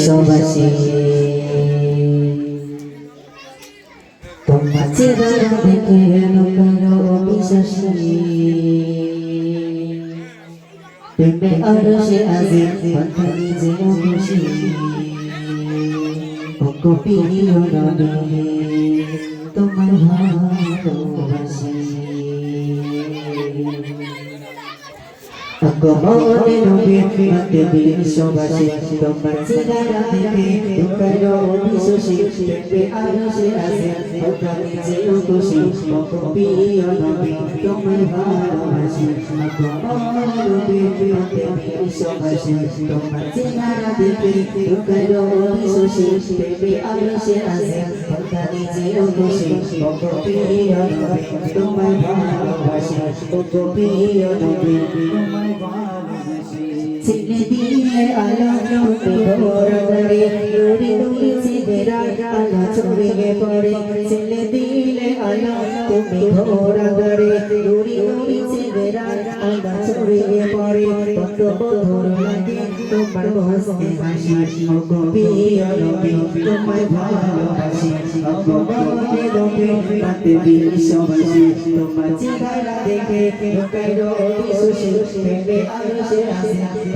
সবাসী তোমার চেহারা দেখে লোকের অবিশ্বাসী প্রেমে আরও সে আজে কথা নিজে খুশি আগমনে নবী মাতে বিশ্ববাসী তোমার চেহারা দেখে দুঃখের অবিশ্বাসী প্রেমে আরও সে আজে কথা নিজে খুশি কপিও রবে তোমার ভালোবাসি আগমনে নবী মাতে বিশ্ববাসী তোমার চেহারা দেখে দুঃখের অবিশ্বাসী প্রেমে আরও সে আজে কথা নিজে খুশি কপিও রবে তোমার ভালোবাসি ও কপিও রবে তোমার ছেলে দিয়ে আলো করে দূরে দূরে ছেলেরা আলো ছড়িয়ে পড়ে ছেলে দিলে আলো তুমি ভোর করে দূরে দূরে ছেলেরা আলো ছড়িয়ে পড়ে কত মধুর লাগে তোমার বসতে হাসি ও গোপিয়া নবী তোমার ভালোবাসি ও গোপনে নবী রাতে বিশ্ববাসী তোমার চেহারা দেখে লোকের অবিশ্বাসী প্রেমে আলো সে আসে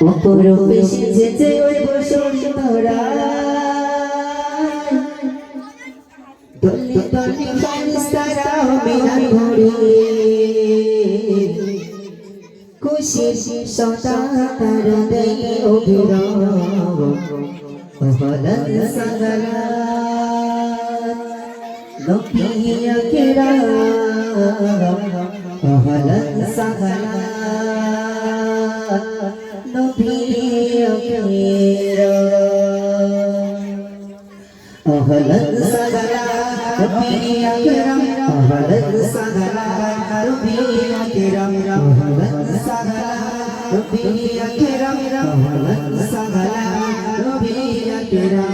অপরূপে সেজেছে ওই বসুন্ধরা দলি দলি ফারিস্তারা মিলান ঘড়ি খুশির সদা তার দেই অভিরাম অহলন সাগরা নকিয়া কেরা। অহলন সাগরা অহলন সাগরা নবিয়া কেরা অহলন সাগরা নবিয়া কেরা অহলন সাগরা নবিয়া কেরা অহলন সাগরা নবিয়া কেরা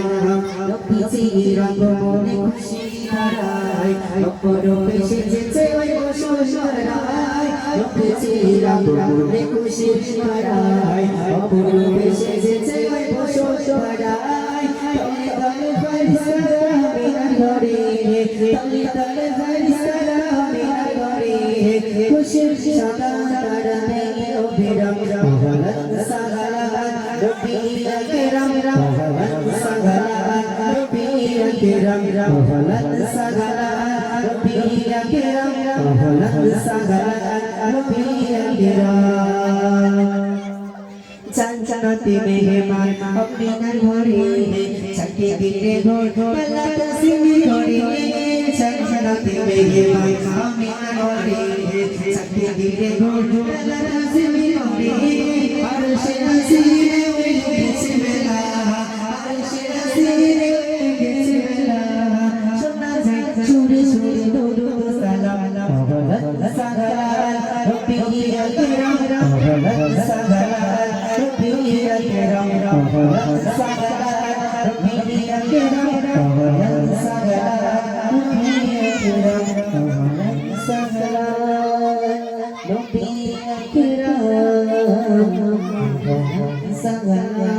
নবিজির আগমনে খুশি হারায় অপরূপে সেজেছে ওই বসুন্ধরায় নবিজির আগমনে খুশি হারায় অপরূপে সেজেছে ওই খুশির সদা তারা নেই অভিরাম ভগবান সাগরা রবিয়া কেরাম ভগবান সাগরা রবিয়া কেরাম ভগবান সাগরা রবিয়া কেরাম ভগবান সাগরা রবিয়া কেরাম চঞ্চনতে মেহমান অগ্নিনার ঘরে ছটে দিলে ঘোর পাল্লা তসিমি ঘরে চঞ্চনতে মেহমান অগ্নিনার ঘরে ছটে দিলে পাল্লা তসিমি ঘরে আরশে নসিরে উঠেছে বেলা আরশে নসিরে উঠেছে বেলা। শোনা যায় সুরে সুরে দরুদ সালাম ভগবান সাগর রব্বিয়া কিরাম ভগবান সাগর রব্বিয়া কিরাম ভগবান সাগর রব্বিয়া কিরাম ভগবান রব্বিয়া কিরাম ভগবান সাগর